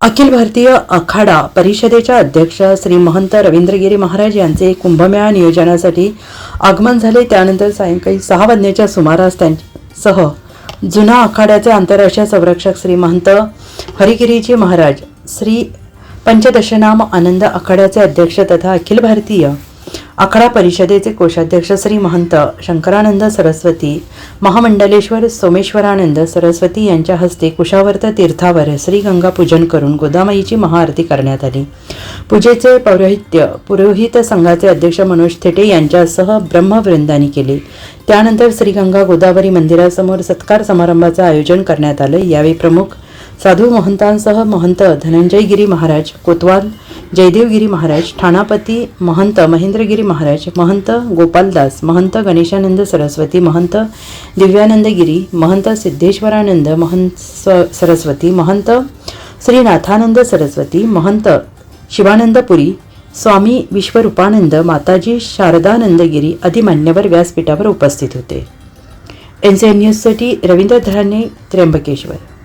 अखिल भारतीय आखाडा परिषदेच्या अध्यक्ष श्री महंत रवींद्रगिरी महाराज यांचे कुंभमेळा नियोजनासाठी आगमन झाले. त्यानंतर सायंकाळी सहा वाजण्याच्या सुमारास त्यांसह जुना आखाड्याचे आंतरराष्ट्रीय संरक्षक श्री महंत हरिगिरीजी महाराज श्री पंचदशनाम आनंद आखाड्याचे अध्यक्ष तथा अखिल भारतीय आखाडा परिषदेचे कोषाध्यक्ष श्री महंत शंकरानंद सरस्वती महामंडलेश्वर सोमेश्वरानंद सरस्वती यांच्या हस्ते कुशावर्त तीर्थावर श्री गंगा पूजन करून गोदामाईची महाआरती करण्यात आली. पूजेचे पौरोहित्य पुरोहित संघाचे अध्यक्ष मनोज थेटे यांच्यासह ब्रह्मवृंदानी केले. त्यानंतर श्रीगंगा गोदावरी मंदिरासमोर सत्कार समारंभाचं आयोजन करण्यात आलं. यावेळी प्रमुख साधू महंतांसह महंत धनंजयगिरी महाराज कोतवाल जयदेवगिरी महाराज ठाणापती महंत महेंद्रगिरी महाराज महंत गोपालदास महंत गणेशानंद सरस्वती महंत दिव्यानंदगिरी महंत सिद्धेश्वरानंद महंत सरस्वती महंत श्रीनाथानंद सरस्वती महंत शिवानंदपुरी स्वामी विश्वरूपानंद माताजी शारदानंदगिरी आदी मान्यवर व्यासपीठावर उपस्थित होते. एन सी एन न्यूजसाठी रवींद्र धराने त्र्यंबकेश्वर.